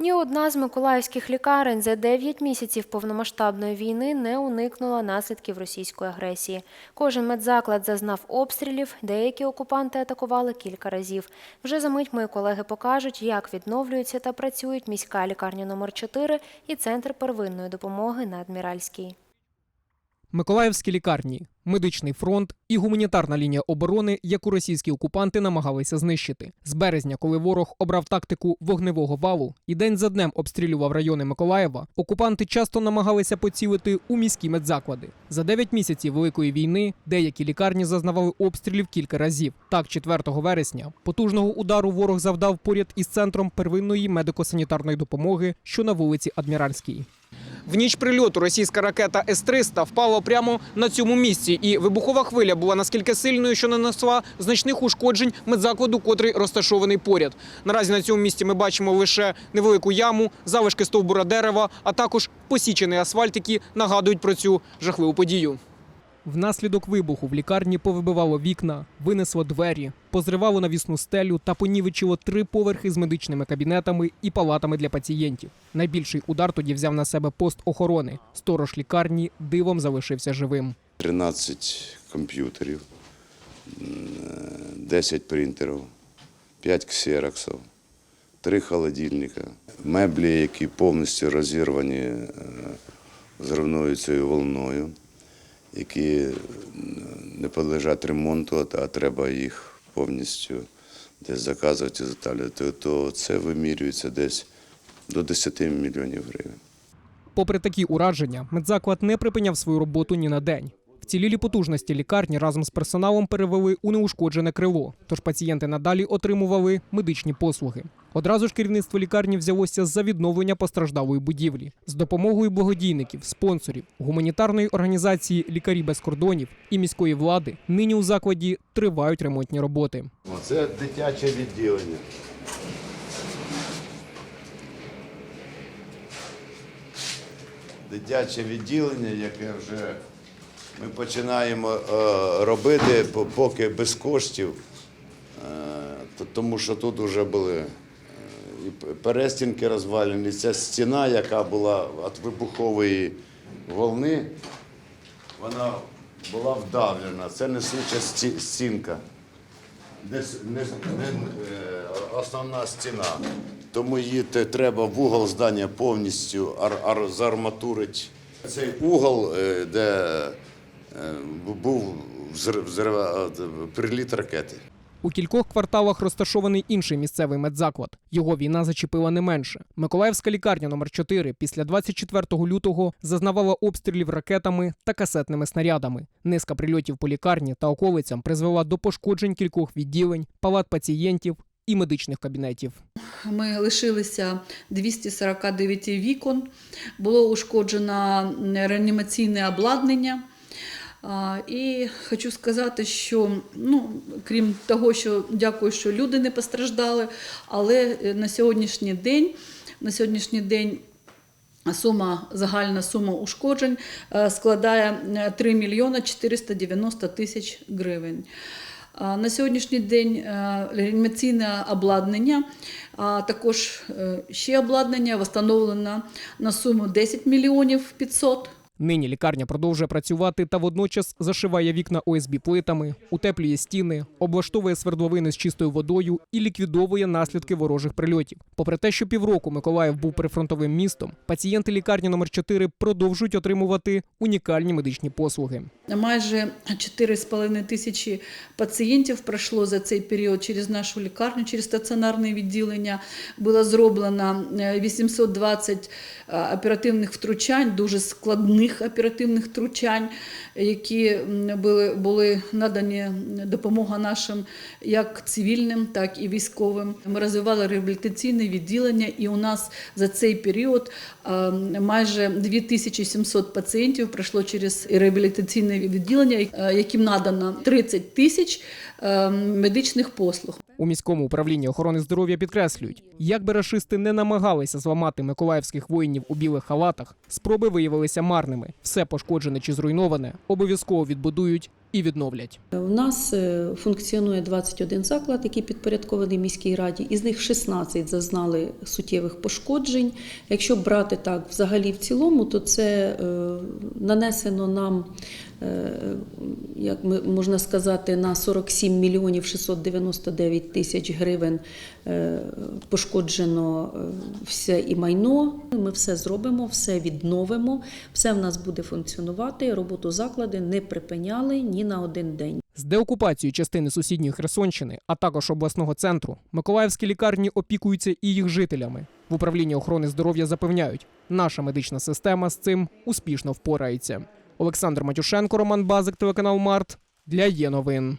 Ні одна з миколаївських лікарень за 9 місяців повномасштабної війни не уникнула наслідків російської агресії. Кожен медзаклад зазнав обстрілів, деякі окупанти атакували кілька разів. Вже за мить мої колеги покажуть, як відновлюються та працюють міська лікарня номер 4 і центр первинної допомоги на Адміральській. Миколаївські лікарні, медичний фронт і гуманітарна лінія оборони, яку російські окупанти намагалися знищити. З березня, коли ворог обрав тактику вогневого валу і день за днем обстрілював райони Миколаєва, окупанти часто намагалися поцілити у міські медзаклади. За 9 місяців великої війни деякі лікарні зазнавали обстрілів кілька разів. Так, 4 вересня потужного удару ворог завдав поряд із центром первинної медико-санітарної допомоги, що на вулиці Адміральській. В ніч прильоту російська ракета С-300 впала прямо на цьому місці, і вибухова хвиля була наскільки сильною, що нанесла значних ушкоджень медзакладу, котрий розташований поряд. Наразі на цьому місці ми бачимо лише невелику яму, залишки стовбура дерева, а також посічений асфальт, які нагадують про цю жахливу подію. Внаслідок вибуху в лікарні повибивало вікна, винесло двері, позривало навісну стелю та понівечило три поверхи з медичними кабінетами і палатами для пацієнтів. Найбільший удар тоді взяв на себе пост охорони. Сторож лікарні дивом залишився живим. 13 комп'ютерів, е, 10 принтерів, 5 ксероксів, 3 холодильника, меблі, які повністю розірвані е, зривною цією волною, які не підлежать ремонту, а треба їх повністю десь заказувати, заталювати, то це вимірюється десь до 10 мільйонів гривень. Попри такі ураження, медзаклад не припиняв свою роботу ні на день. Вцілілі потужності лікарні разом з персоналом перевели у неушкоджене крило, тож пацієнти надалі отримували медичні послуги. Одразу ж керівництво лікарні взялося за відновлення постраждалої будівлі з допомогою благодійників, спонсорів, гуманітарної організації Лікарі без кордонів і міської влади. Нині у закладі тривають ремонтні роботи. Це дитяче відділення. Дитяче відділення, яке вже ми починаємо е, робити поки без коштів, е, тому що тут вже були перестінки розвалені, ця стіна, яка була від вибухової волни, вона була вдавлена. Це несуча стінка е, основна стіна. Тому її треба в угол здання повністю ар, ар, заарматурити. Цей угол, е, де е, був взрив, е, приліт ракети. У кількох кварталах розташований інший місцевий медзаклад. Його війна зачепила не менше. Миколаївська лікарня номер 4 після 24 лютого зазнавала обстрілів ракетами та касетними снарядами. Низка прильотів по лікарні та околицям призвела до пошкоджень кількох відділень, палат пацієнтів і медичних кабінетів. Ми лишилися 249 вікон, було ушкоджено реанімаційне обладнання. І хочу сказати, що ну, крім того, що дякую, що люди не постраждали, але е, на сьогоднішній день, на сьогоднішній день Сума, загальна сума ушкоджень е, складає е, 3 мільйони 490 тисяч гривень. На сьогоднішній день е, реанімаційне обладнання, а також ще обладнання встановлено на суму 10 мільйонів 500 Нині лікарня продовжує працювати та водночас зашиває вікна ОСБ плитами, утеплює стіни, облаштовує свердловини з чистою водою і ліквідовує наслідки ворожих прильотів. Попри те, що півроку Миколаїв був прифронтовим містом, пацієнти лікарні номер 4 продовжують отримувати унікальні медичні послуги. Майже 4,5 тисячі пацієнтів пройшло за цей період через нашу лікарню, через стаціонарне відділення. Було зроблено е, 820 е, оперативних втручань, дуже складних оперативних втручань, які були, були надані допомога нашим як цивільним, так і військовим. Ми розвивали реабілітаційне відділення, і у нас за цей період майже 2700 пацієнтів пройшло через реабілітаційне відділення, е, яким надано 30 тисяч е, медичних послуг. У міському управлінні охорони здоров'я підкреслюють, як би рашисти не намагалися зламати миколаївських воїнів у білих халатах, спроби виявилися марними. Все пошкоджене чи зруйноване обов'язково відбудують і відновлять. У нас е, функціонує 21 заклад, який підпорядкований міській раді. Із них 16 зазнали суттєвих пошкоджень. Якщо брати так взагалі в цілому, то це е, нанесено нам, як ми- можна сказати, на 47 мільйонів 699 тисяч гривень е, пошкоджено е, все і майно. Ми все зробимо, все відновимо, все в нас буде функціонувати. Роботу заклади не припиняли ні на один день. З деокупацією частини сусідньої Херсонщини, а також обласного центру, миколаївські лікарні опікуються і їх жителями. В управлінні охорони здоров'я запевняють, наша медична система з цим успішно впорається. Олександр Матюшенко, Роман Базик, телеканал Март для є новин.